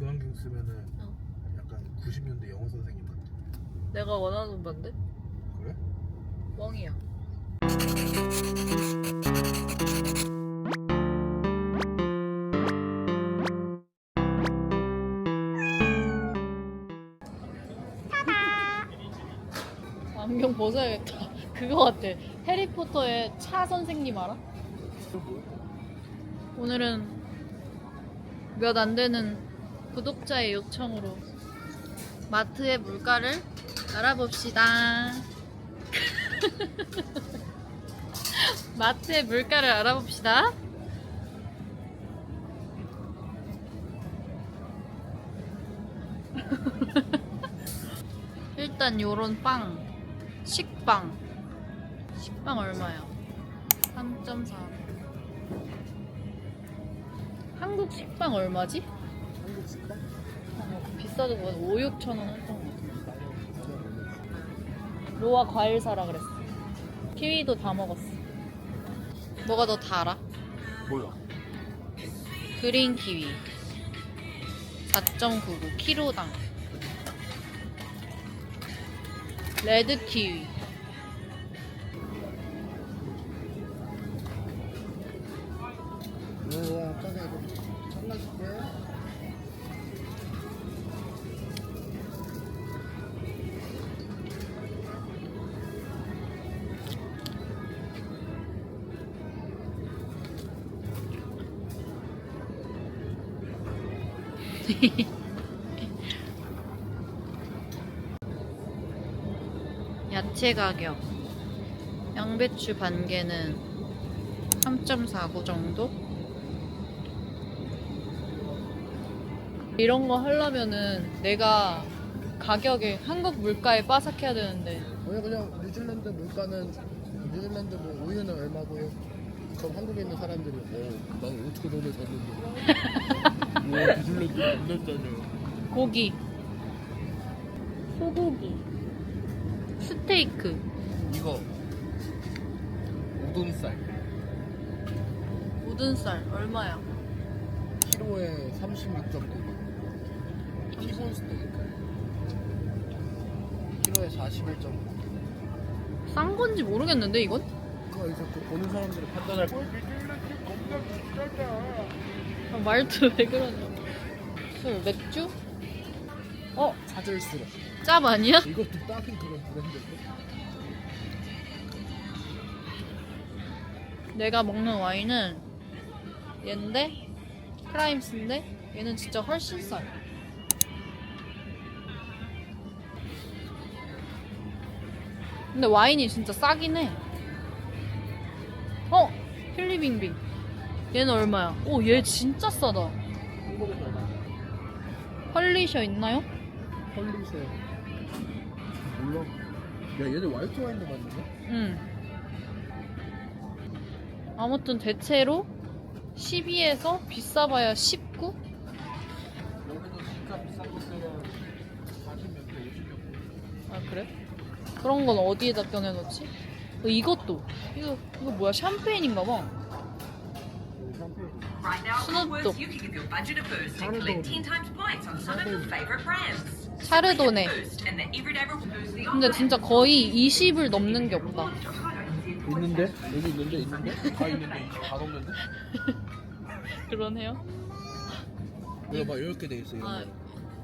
그 안경 쓰면은 어. 약간 90년대 영어 선생님 같아. 내가 원하는 반데? 그래? 뻥이야. 안경 벗어야겠다. 그거 같아. 해리포터의 차 선생님 알아? 오늘은 몇 안 되는 구독자의 요청으로 마트의 물가를 알아봅시다. 마트의 물가를 알아봅시다. 일단 요런 빵, 식빵. 식빵 얼마야? 3.4. 한국 식빵 얼마지? 비싸도 뭐 5, 6천 원 했던 거 같아. 로아 과일 사라 그랬어. 키위도 다 먹었어. 뭐가 더 달아? 뭐야? 그린 키위 4.99 키로당. 레드 키위 야채 가격 양배추 반 개는 3.49 정도? 이런 거 하려면은 내가 가격에 한국 물가에 빠삭해야 되는데 그냥 그냥 뉴질랜드 물가는 뉴질랜드 뭐 우유는 얼마고요? 그럼 한국에 있는 사람들이 어, 난 어떻게 돈을 샀는데 와 뉴질랜드 몇 년짜냐 고기. 소고기. 스테이크. 이거. 우돈쌀 우둔살 얼마야? 키로에 36.9분 티본 스테이크. 키로에 41.9싼 건지 모르겠는데 이건? 그거 이제 그 보는 사람들이 판단할 거 아, 말투 왜 그러냐 술 맥주? 어? 찾을수록 짭 아니야? 이것도 딱인 그런 브랜드인데 내가 먹는 와인은 얘인데 프라임스인데 얘는 진짜 훨씬 싸. 근데 와인이 진짜 싸긴 해. 어? 필리빙빙. 얘는 얼마야? 오, 얘 진짜 싸다. 한국에서 얼마? 헐리셔 있나요? 헐리세 몰라 야 얘네 화이트 와인도 만드네? 응. 아무튼 대체로 12에서 비싸봐야 19? 여기도 진짜 비싼 것들은 40몇 개, 50몇 개 아 그래? 그런 건 어디에다 꺼내놓지? 어, 이것도 이거 이거 뭐야 샴페인인가 봐. 여기 샴푸 Right now, Snoop at Dogg. Woolworths, you can give your budget a boost and collect 10 times points on some of your favorite brands. 차르도네. Boost and the everyday reward. the 근데 진짜 거의 20을 넘는 게 없다. 있는데? 여기 있는데? 있는데? 다 있는데 20, 다 넘는데? 그러네요. 이거 봐 이렇게 돼 있어 이런 아거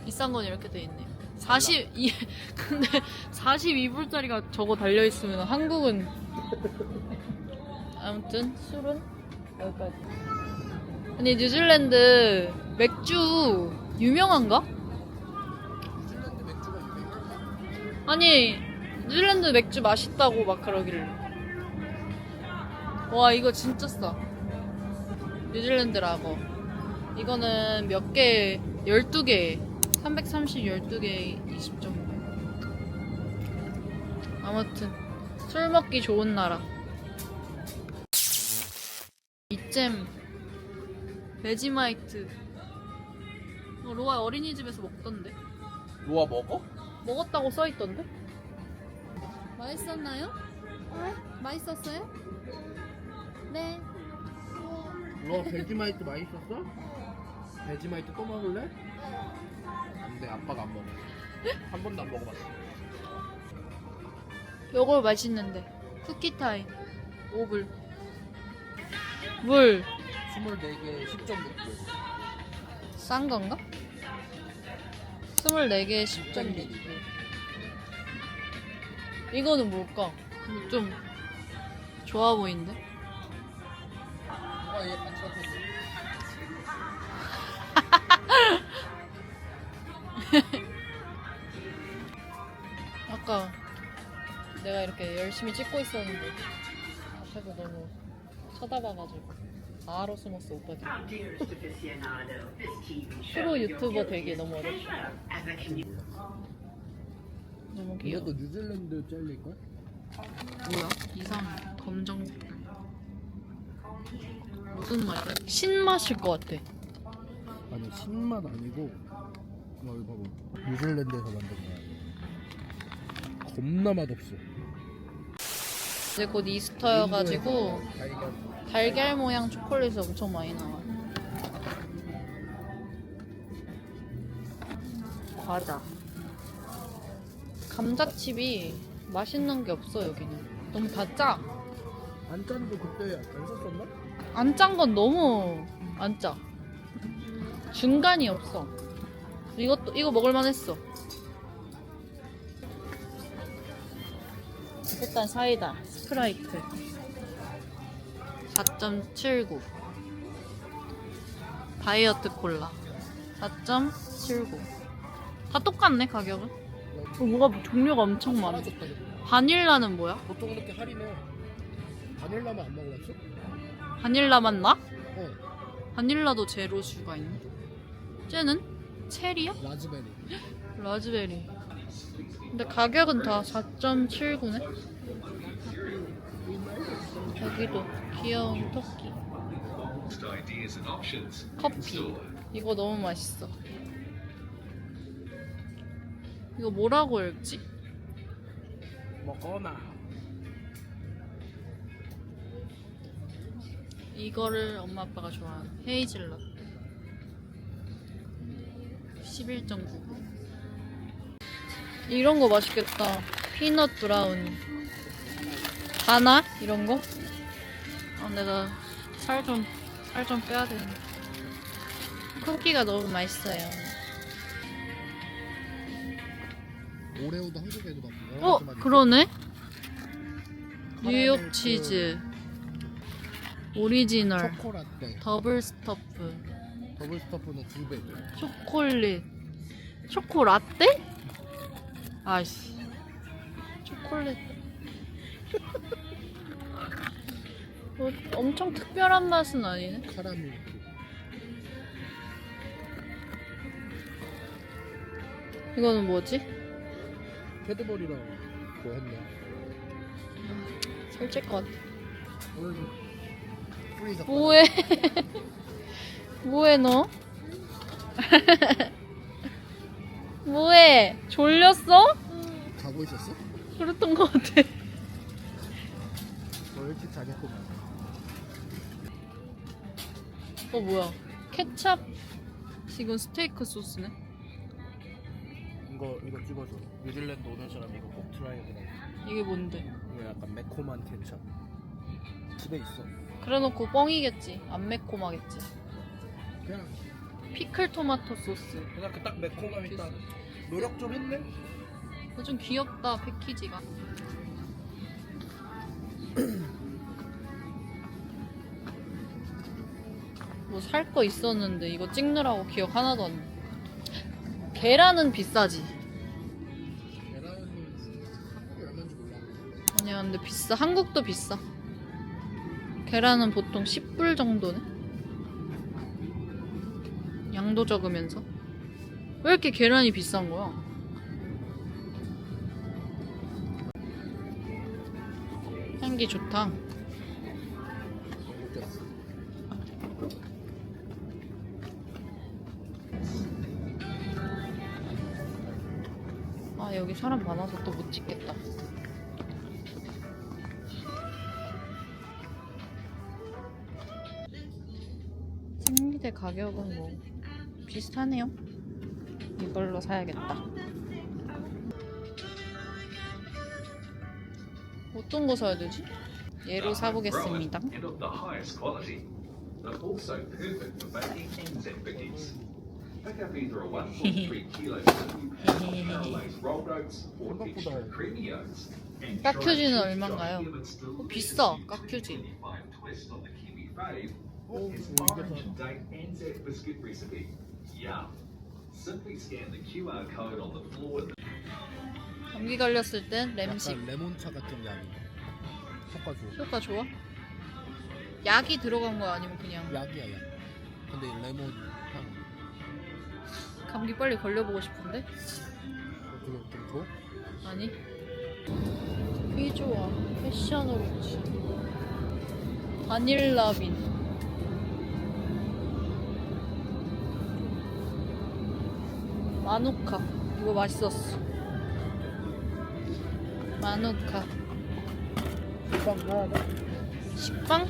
비싼 건 이렇게 돼 있네. 40 이, 근데 42불짜리가 저거 달려 있으면 한국은 아무튼 술은 여기까지. 아니 뉴질랜드 맥주 유명한가? 뉴질랜드 맥주가 유명해. 아니 뉴질랜드 맥주 맛있다고 막 그러길래. 와 이거 진짜 싸. 뉴질랜드 라거 이거는 몇 개? 12개. 330 12개 20점 아무튼 술 먹기 좋은 나라. 이잼 베지마이트 어, 로아 어린이집에서 먹던데 로아 먹어? 먹었다고 써있던데? 맛있었나요? 맛있었어요? 네. 로아 베지마이트 맛있었어? 베지마이트 또 먹을래? 안돼 아빠가 안 먹어 한 번도 안 먹어봤어 요거 맛있는데 쿠키 타임 5불 물 24개 10.6불 싼 건가? 24개에 10.6 10.6 이거는 뭘까? 좀 좋아 보이는데? 누가 얘 같았어 아까 내가 이렇게 열심히 찍고 있었는데 앞에서 너무 쳐다봐가지고 바로 숨었어 오빠들 프로 유튜버 되기 너무 어렵다. 너무 귀여워 이것도 뉴질랜드 젤리걸? 뭐야? 이상해 검정 색깔 무슨 맛이야? 신맛일 것 같아 아니 신맛 아니고 와 이거 봐봐 뉴질랜드에서 만든 거야 겁나 맛없어 이제 곧 이스터여가지고 달걀 모양 초콜릿이 엄청 많이 나와 과자 감자칩이 맛있는 게 없어 여기는 너무 다 짜. 안 짠도 그때 안 썼었나? 안 짠 건 너무 안 짜. 중간이 없어. 이것도 이거 먹을만 했어. 일단 사이다, 스프라이트. 4.79. 다이어트 콜라. 4.79. 다 똑같네, 가격은. 어, 뭐가 종류가 엄청 많아. 사라졌다 바닐라는 뭐야? 보통 이렇게 할인해 바닐라만 안 먹어봤어? 바닐라 맛나? 어 바닐라도 제로 슈가 있네. 쟤는 체리야? 라즈베리 라즈베리. 근데 가격은 다 4.79네. 여기도 귀여운 토끼. 커피. 이거 너무 맛있어. 이거 뭐라고 읽지? 먹거나 이거를 엄마 아빠가 좋아하는 헤이즐넛. 11.99. 이런 거 맛있겠다. 피넛 브라우니. 바나? 이런 거? 아, 내가 살 좀, 살 좀 빼야 되네. 쿠키가 너무 맛있어요. 오레오도 한국에도 막 여러 어, 가지 맛있어. 그러네? 뉴욕 그 치즈. 오리지널. 초코라떼 더블 스토프. 더블 스토프는 두배 초콜릿. 초코라떼? 아이씨. 초콜릿. 뭐 엄청 특별한 맛은 아니네. 카라밀크 이거는 뭐지? 캐드버리랑 뭐 했네 살찔 것 같아. 오늘 프리저 뭐해? 뭐해 너? 뭐해? 졸렸어? 자고 있었어? 그랬던 것 같아. 너 일찍 자겠구만 어 뭐야? 케찹 지금 스테이크 소스네. 이거 이거 찍어줘 뉴질랜드 오는 사람 이거 꼭 트라이 해보라 이게 뭔데? 이거 약간 매콤한 케첩 집에 있어 그래놓고 뻥이겠지. 안 매콤하겠지. 그냥 피클 토마토 소스. 그냥 그 딱 매콤함 있다 노력 좀 했네 어, 좀 귀엽다 패키지가. 살 거 있었는데 이거 찍느라고 기억 하나도 안 나. 계란은 비싸지. 아니야 근데 비싸. 한국도 비싸. 계란은 보통 10불 정도네. 양도 적으면서. 왜 이렇게 계란이 비싼 거야? 향기 좋다. 아 여기 사람 많아서 또 못 찍겠다. 생리대 가격은 뭐 비슷하네요. 이걸로 사야겠다. 어떤 거 사야 되지? 얘로 사보겠습니다. Pick up either a 1.3 kilo Carolaine's rolled oats or extra creamy oats. and try 깍큐지는 얼마인가요? 어, 비싸, 깍큐지. 25 twist on the kiwi fave 어, or his 이거 orange 사. and date Anzac biscuit recipe. Yum. Simply scan the QR code on the floor in the 감기 걸렸을 땐 램식. 약간 레몬차 같은 약이 효과 좋아 효과 좋아? 약이 들어간 거 아니면 그냥 약이야 약 근데 레몬 향 감기 빨리 걸려보고 싶은데? 좀 줘? 아니. 휘조아 패션으로치 바닐라빈 마누카 이거 맛있었어 마누카 빵 하나 더? 식빵?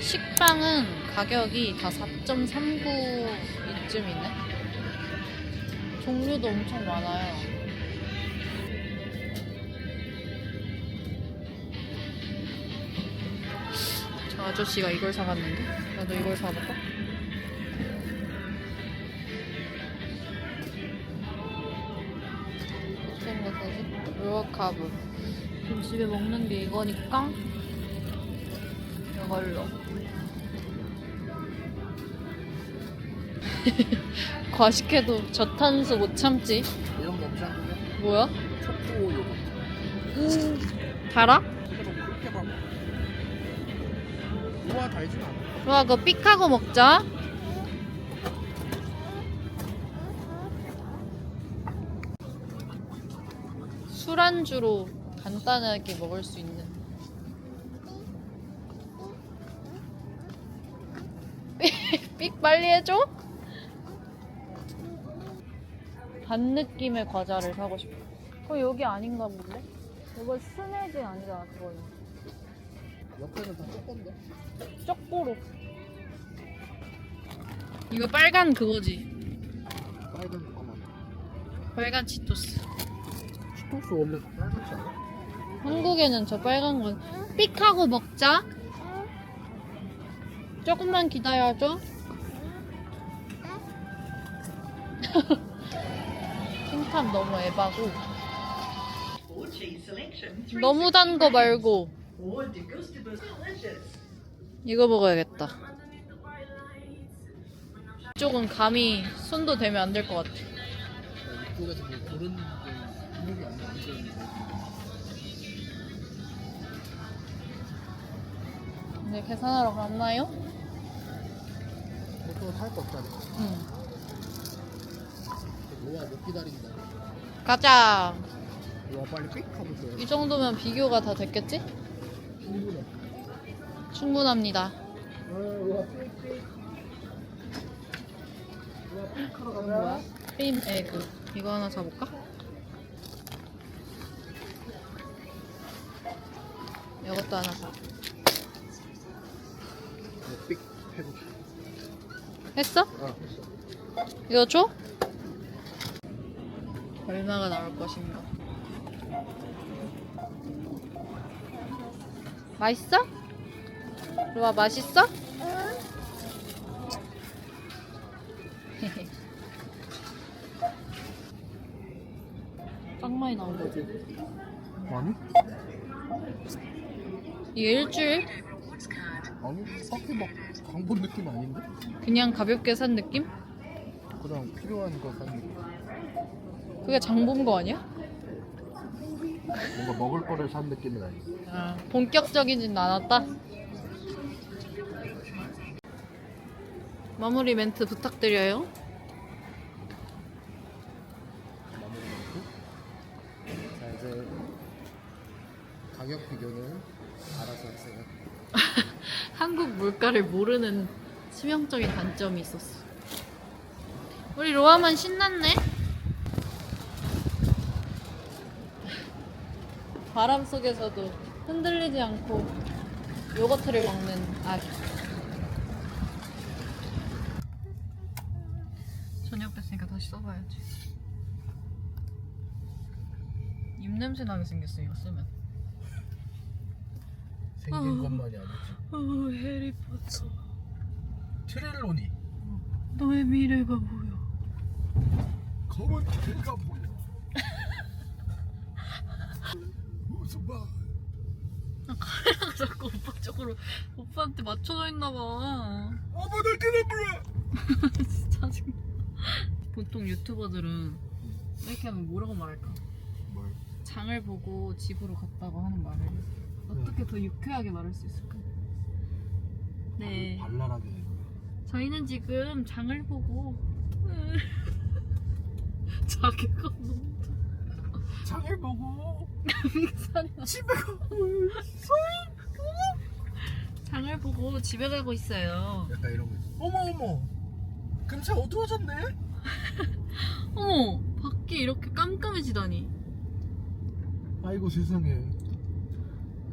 식빵은 가격이 다 4.39 이쯤이네. 종류도 엄청 많아요. 저 아저씨가 이걸 사갔는데? 나도 이걸 사볼까? 거 사지? 루어카브. 집에 먹는 게 이거니까? 이걸로 과식해도 저탄수 못 참지? 이런 거 없지 한국에? 뭐야? 초코 요거트 달아? 그래서 그렇게 막 우와 달진 않아. 와 그거 삑하고 먹자. 술안주로 간단하게 먹을 수 있는. 삑- 삑 빨리 해줘 반 느낌의 과자를 사고 싶어. 어 여기 아닌가 본데? 이거 스네즈 아니잖아 그거는. 옆에는 다 초코인데? 쪽보로. 이거 빨간 그거지. 빨간 거만. 빨간 치토스. 치토스 원래 빨갛지 않아? 한국에는 저 빨간 건 삑하고 먹자? 조금만 기다려줘 킹탑 너무 에바고 너무 단 거 말고. 이거 먹어야겠다 이쪽은 감히 손도 대면 안 될 것 같아 이쪽에서 뭐 고른 게 기억이 안 나. 안 되는데. 이제 계산하러 갔나요? 보통 살거 없잖아. 응 노아 못 기다린다. 가자 노아 빨리 삑 하고 줘야 이 정도면 비교가 다 됐겠지? 충분해. 충분합니다 아, 노아 삑삑. 노아 삑 하러 가는 거야? 크림 에그 이거 하나 사볼까? 이것도 하나 사 삑 해줘. 했어? 아, 됐어. 이거 줘? 얼마가 나올 것인가 맛있어? 루아 맛있어? 짱 많이 나온 거지 아니? 이게 일주일? 아니, 딱히 막 광본 느낌 아닌데? 그냥 가볍게 산 느낌? 그냥 필요한 거 사는 느낌. 그게 장본거 아니야? 뭔가 먹을 거를 산 느낌은 아니야. 아, 본격적이진 않았다. 마무리 멘트 부탁드려요. 마무리 넣고. 자, 이제 가격 비교는 알아서 하세요. 한국 물가를 모르는 치명적인 단점이 있었어. 우리 로아만 신났네? 바람 속에서도 흔들리지 않고 요거트를 먹는 아기. 저녁 뺐으니까 다시 써봐야지. 입 냄새 나게 생겼어 이거 쓰면. 생긴 어. 것만이 아니지. 어 해리포터. 트렐로니. 너의 미래가 보여. 검은 개가 보여. 자꾸 오빠 쪽으로 오빠한테 맞춰져 있나 봐. 어머나 그래 불러. 진짜 짜증나. 보통 유튜버들은 이렇게 하면 뭐라고 말할까? 뭘? 장을 보고 집으로 갔다고 하는 말을 어떻게 더 유쾌하게 말할 수 있을까? 네. 발랄하게. 저희는 지금 장을 보고 자기가 너무 장을 보고 나. 집에 가고 장을 보고 집에 가고 있어요. 약간 이런 거 있어. 어머 어머. 금세 어두워졌네. 어머, 밖에 이렇게 깜깜해지다니. 아이고 세상에.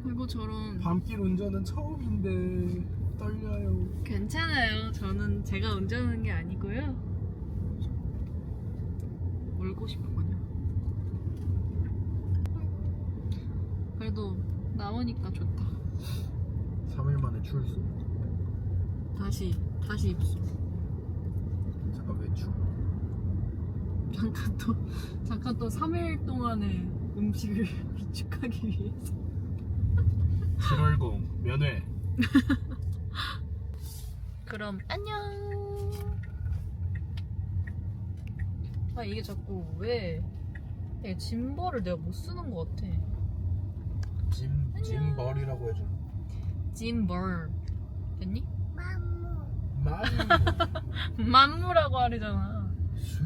그리고 저런 밤길 운전은 처음인데 떨려요. 괜찮아요. 저는 제가 운전하는 게 아니고요. 울고 싶었군요. 그래도 나오니까 좋다. 3일 만에 출소. 다시 다시 입수. 잠깐 외출. 잠깐 또 잠깐 또 3일 동안의 음식을 비축하기 위해서. 7월공 면회. 그럼 안녕. 아 이게 자꾸 왜 이게 짐벌을 내가 못 쓰는 것 같아. 짐 짐벌이라고 해줘. 짐벌 됐니? 맘무. 맘무. 맘무라고 하래잖아. 수